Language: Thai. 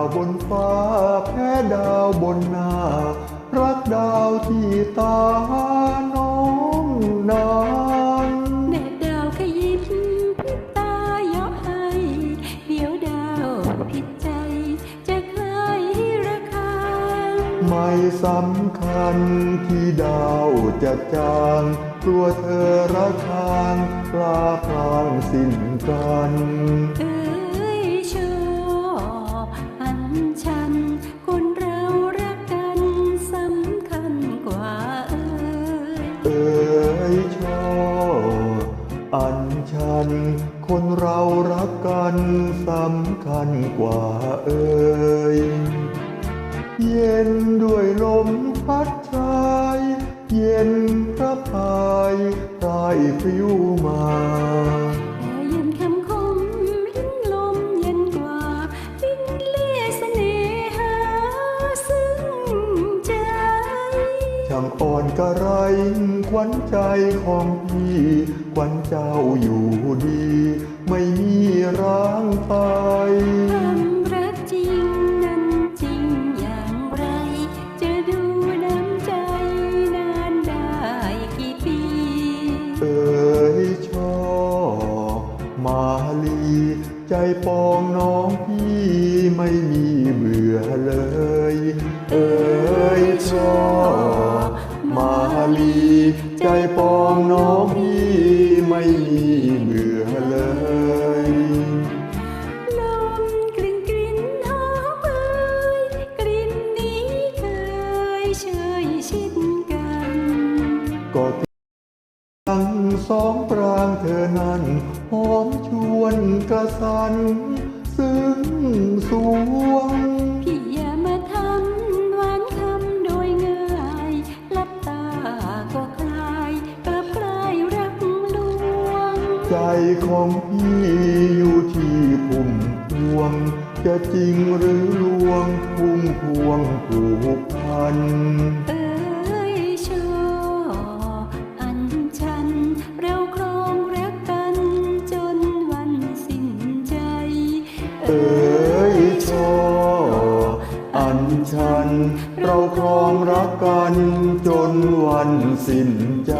าวบนฟ้า แพ้ดาวบนหน้า รักดาวที่ตาน้องนานแดดดาวขยิบพริบตายกให้ เดี๋ยวดาวผิดใจ จะใครระคายไม่สำคัญที่ดาวจะจางกลัวเธอระคางปลาพลางสิ้นกัน เอ๋ยชออันชัน คนเรารักกันสำคัญกว่าเอ๋ยเย็นด้วยลมพัดชาย เย็นพระพายใต้ฟิวมา อ่อนกระไรขวัญใจของพี่ขวัญเจ้าอยู่ดี ไม่มีร้างไปความรักจริงนั้นจริงอย่างไรจะดูน้ำใจนานได้กี่ปีเอ๋ยชอบมาลี ใจปองน้องพี่ไม่มีเบื่อเลย องน้องพี่ไม่มีเบื่อเลยลมกลิ่นกลิ่นหอมเอ่ยกลิ่นนี้เคยเชยชิดกัน ก็ทั้งสองปรางเธอนั้นหอมชวนกระสัน ซึ้งสวง ใจของพี่อยู่ที่พุ่มพวง จะจริงหรือลวงพุ่มพวงผูกพัน เอ้ยชอบอันฉันเราครองรักกันจนวันสิ้นใจเอ๋ยชอบอันชันเราครองรักกันจนวันสิ้นใจ